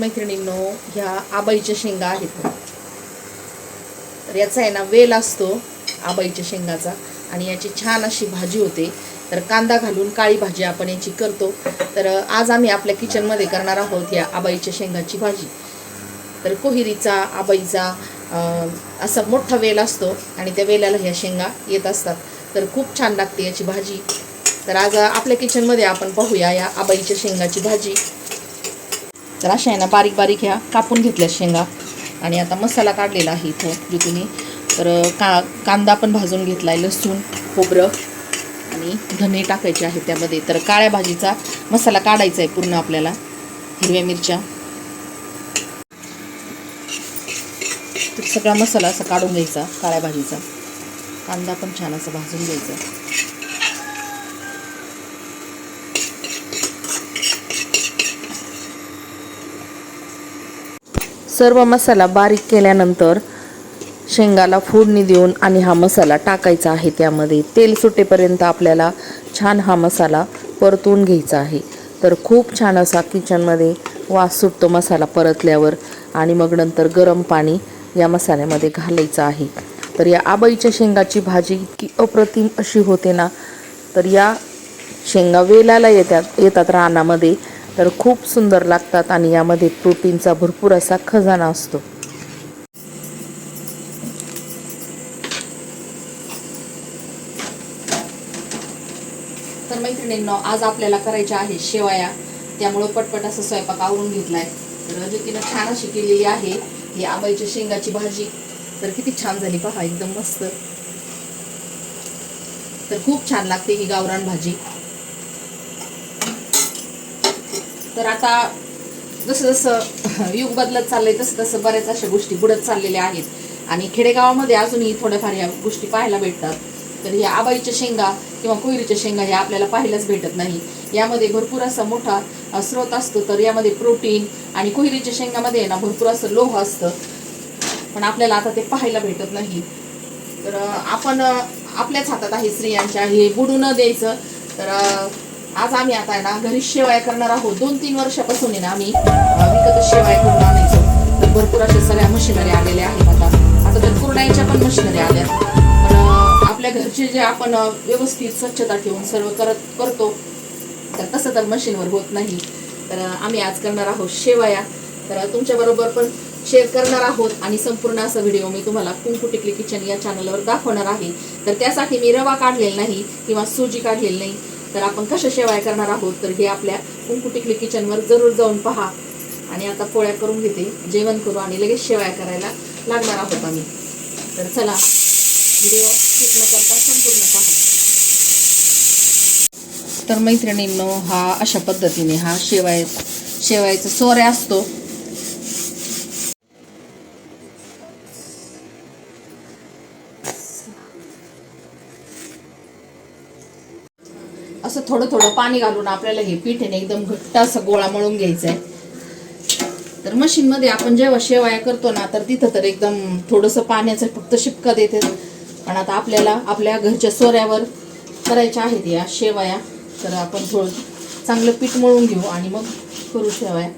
मैत्रिणींनो ह्या आबाईच्या शेंगा आहेत. तर याचा आहे ना वेल असतो आबाईच्या शेंगाचा आणि याची छान अशी भाजी होते. तर कांदा घालून काळी भाजी आपण याची करतो. तर आज आम्ही आपल्या किचनमध्ये करणार आहोत या आबाईच्या शेंगाची भाजी. तर कोहिरीचा आबाईचा असा मोठा वेल असतो आणि त्या वेलाला ह्या शेंगा येत असतात. तर खूप छान लागते याची भाजी. तर आज आपल्या किचनमध्ये आपण पाहूया या आबाईच्या शेंगाची भाजी. तर अशा आहे ना बारीक बारीक ह्या कापून घेतल्या शेंगा. आणि आता मसाला काढलेला आहे इथं जिथून तर का कांदा पण भाजून घेतला आहे लसूण खोबरं आणि धने टाकायचे आहे त्यामध्ये. तर काळ्या भाजीचा मसाला काढायचा आहे पूर्ण आपल्याला हिरव्या मिरच्या. तर सगळा मसाला असा काढून घ्यायचा काळ्या भाजीचा. कांदा पण छान असं भाजून घ्यायचा. सर्व मसाला बारीक केल्यानंतर शेंगाला फोडणी देऊन आणि हा मसाला टाकायचा आहे त्यामध्ये. तेल सुटेपर्यंत आपल्याला छान हा मसाला परतून घ्यायचा आहे. तर खूप छान असा किचनमध्ये वास सुटतो मसाला परतल्यावर आणि मग नंतर गरम पाणी या मसाल्यामध्ये घालायचं आहे. तर या आबाईच्या शेंगाची भाजी इतकी अप्रतिम अशी होते ना तर या शेंगा वेलाला येतात येतात रानामध्ये. तर खूप सुंदर लागतात आणि यामध्ये प्रोटीनचा भरपूर असा खजाना असतो. तर मैत्रिणींनो आज आपल्याला करायच्या आहे शेवया. त्यामुळं पटपट असं स्वयंपाक आवरून घेतलाय. तर ज्योतीनं छान अशी केलेली आहे ही आबाईच्या शेंगाची भाजी. तर किती छान झाली पहा एकदम मस्त. तर खूप छान लागते ही गावरान भाजी. तर आता जसं जसं युग बदलत चाललंय तसं तसं बऱ्याच अशा गोष्टी बुडत चाललेल्या आहेत. आणि खेडेगावामध्ये अजूनही थोड्याफार या गोष्टी पाहायला भेटतात. तर ह्या आबाईच्या शेंगा किंवा कोयरीच्या शेंगा ह्या आपल्याला पाहायलाच भेटत नाही. यामध्ये भरपूर असा मोठा स्रोत असतो. तर यामध्ये प्रोटीन आणि कोहिरीच्या शेंगामध्ये आहे ना भरपूर असं लोह असतं. पण आपल्याला आता ते पाहायला भेटत नाही. तर आपण आपल्याच हातात आहे स्त्रियांच्या. हे बुडू न द्यायचं. तर आज आम्ही आता आहे ना घरी शेवाया करणार आहोत. दोन तीन वर्षापासून आहे ना आम्ही विकत विकतच शेवाया करून आणायचो. तर भरपूर अशा सगळ्या मशिनरी आलेल्या आहेत आता. आता तर कुरड्यांच्या पण मशिनरी आल्या. पण आपल्या घरचे जे आपण व्यवस्थित स्वच्छता ठेवून सर्व करत करतो तर तसं तर मशीनवर होत नाही. तर आम्ही आज करणार आहोत शेवया. तर तुमच्याबरोबर पण शेअर करणार आहोत आणि संपूर्ण असा व्हिडिओ मी तुम्हाला कुंकू टिकली किचन या चॅनलवर दाखवणार आहे. तर त्यासाठी मी रवा काढलेला नाही किंवा सुजी काढलेली नाही. तर आपण कशा शेवाय करणार आहोत? तर हे आपल्या कुंकुटिकली किचनवर जरूर जाऊन पहा. आणि आता पोळ्या करून घेते. जेवण करू आणि लगेच शेवाय करायला लागणार आहोत आम्ही. तर चला व्हिडिओ स्किप न करता संपूर्ण पहा. तर मैत्रिणींनो हा अशा पद्धतीने हा शेवाय शेवायचा सोऱ्या असतो. असं थोडं थोडं पाणी घालून आपल्याला हे पीठ आहे एकदम घट्ट असं गोळा मळून घ्यायचा आहे तर मशीनमध्ये आपण जेव्हा शेवाया करतो ना तर तिथं तर एकदम थोडंसं पाण्याचं फक्त शिपका देते. पण आता आपल्याला आपल्या घरच्या सोऱ्यावर करायच्या आहेत या शेवाया. तर आपण थोडं चांगलं पीठ मळून घेऊ आणि मग करू शेवाया.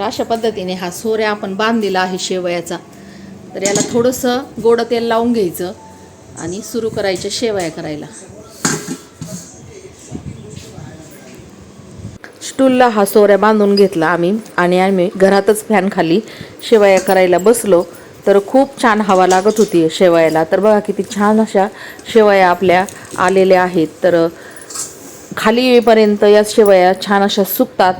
तर अशा पद्धतीने हा सोऱ्या आपण बांधलेला आहे शेवयाचा. तर याला थोडंसं गोडं तेल लावून घ्यायचं आणि सुरू करायच्या शेवया करायला. स्टूलला हा सोऱ्या बांधून घेतला आम्ही आणि आम्ही घरातच फॅन खाली शेवया करायला बसलो. तर खूप छान हवा लागत होती शेवयाला. तर बघा किती छान अशा शेवया आपल्या आलेल्या आहेत. तर खाली येईपर्यंत या शेवया छान अशा सुकतात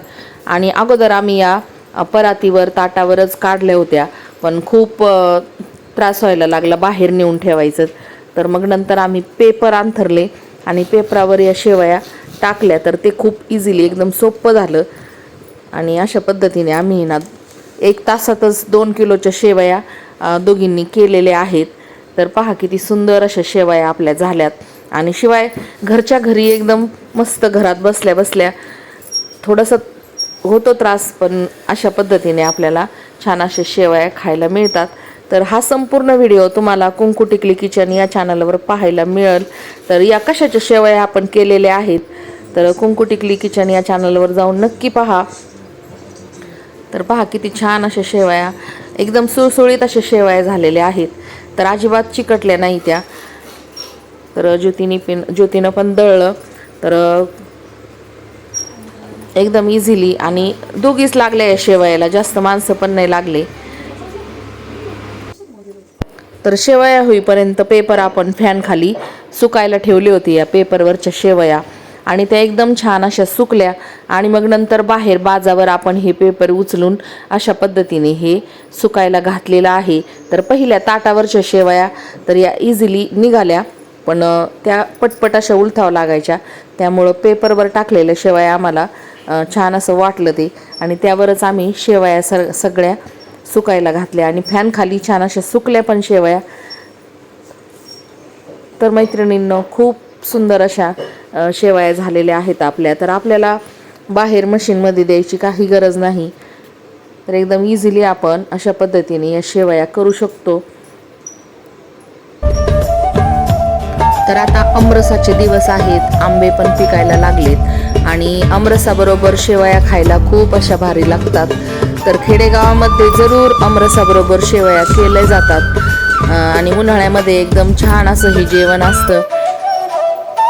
आणि अगोदर आम्ही या परातीवर ताटावरच काढल्या होत्या. पण खूप त्रास व्हायला लागला बाहेर नेऊन ठेवायचं. तर मग नंतर आम्ही पेपर अंथरले आणि पेपरावर या शेवया टाकल्या. तर ते खूप इझिली एकदम सोपं झालं. आणि अशा पद्धतीने आम्ही ना एक तासातच दोन किलोच्या शेवया दोघींनी केलेल्या आहेत. तर पहा किती सुंदर अशा शेवया आपल्या झाल्यात. आणि शिवाय घरच्या घरी एकदम मस्त घरात बसल्या बसल्या थोडंसं होतो त्रास पण अशा पद्धतीने आपल्याला छान अशा शेवया खायला मिळतात. तर हा संपूर्ण व्हिडिओ तुम्हाला कुंकू टिकली किचन या चॅनलवर पाहायला मिळेल. तर या कशाच्या शेवया आपण केलेल्या आहेत? तर कुंकू टिकली किचन या चॅनलवर जाऊन नक्की पहा. तर पहा किती छान अशा शेवया एकदम सुळसुळीत अशा शेवया झालेल्या आहेत. तर अजिबात चिकटल्या नाही त्या. तर ज्योतीने पिन ज्योतीनं पण दळलं. तर एकदम इझिली आणि दोघीच लागल्या या शेवयाला. जास्त माणसं पण नाही लागले. तर शेवया होईपर्यंत पेपर आपण फॅन खाली सुकायला ठेवली होती या पेपरवरच्या शेवया. आणि त्या एकदम छान अशा सुकल्या आणि मग नंतर बाहेर बाजावर आपण हे पेपर उचलून अशा पद्धतीने हे सुकायला घातलेलं आहे. तर पहिल्या ताटावरच्या शेवया तर या इझिली निघाल्या. पण त्या पटपट अशा उलथाव लागायच्या. त्यामुळं पेपरवर टाकलेल्या शेवया आम्हाला छान असं वाटलं ते. आणि त्यावरच आम्ही शेवया सग सगळ्या सुकायला घातल्या. आणि फॅन खाली छान अशा सुकल्या पण शेवया. तर मैत्रिणींनं खूप सुंदर अशा अ, शेवया झालेल्या आहेत आपल्या. तर आपल्याला बाहेर मशीनमध्ये द्यायची काही गरज नाही. तर एकदम इझिली आपण अशा पद्धतीने या शेवया करू शकतो. तर आता अमरसाचे दिवस आहेत. आंबे पण पिकायला लागलेत. आणि अमरसाबरोबर शेवया खायला खूप अशा भारी लागतात. तर खेडेगावामध्ये जरूर अमरसाबरोबर शेवया केल्या जातात. आणि उन्हाळ्यामध्ये एकदम छान असं हे जेवण असतं.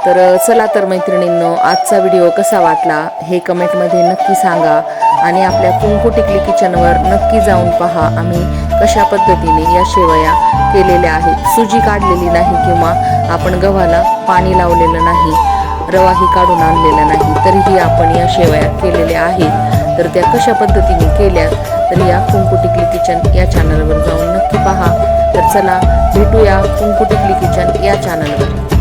तर चला तर मैत्रिणींनो आजचा व्हिडिओ कसा वाटला हे कमेंटमध्ये नक्की सांगा. आणि आपल्या कुंकू टिकली किचनवर नक्की जाऊन पहा आम्ही कशा पद्धतीने या शेवया केलेल्या आहेत. सुजी काढलेली नाही किंवा आपण गव्हाला पाणी लावलेलं नाही रवाही काढून आणलेला नाही तरीही आपण या शेवया केलेल्या आहेत. तर त्या कशा पद्धतीने केल्या तर या कुंकू टिकली किचन या चॅनलवर जाऊन नक्की पहा. तर चला भेटूया कुंकू टिकली किचन या चॅनलवर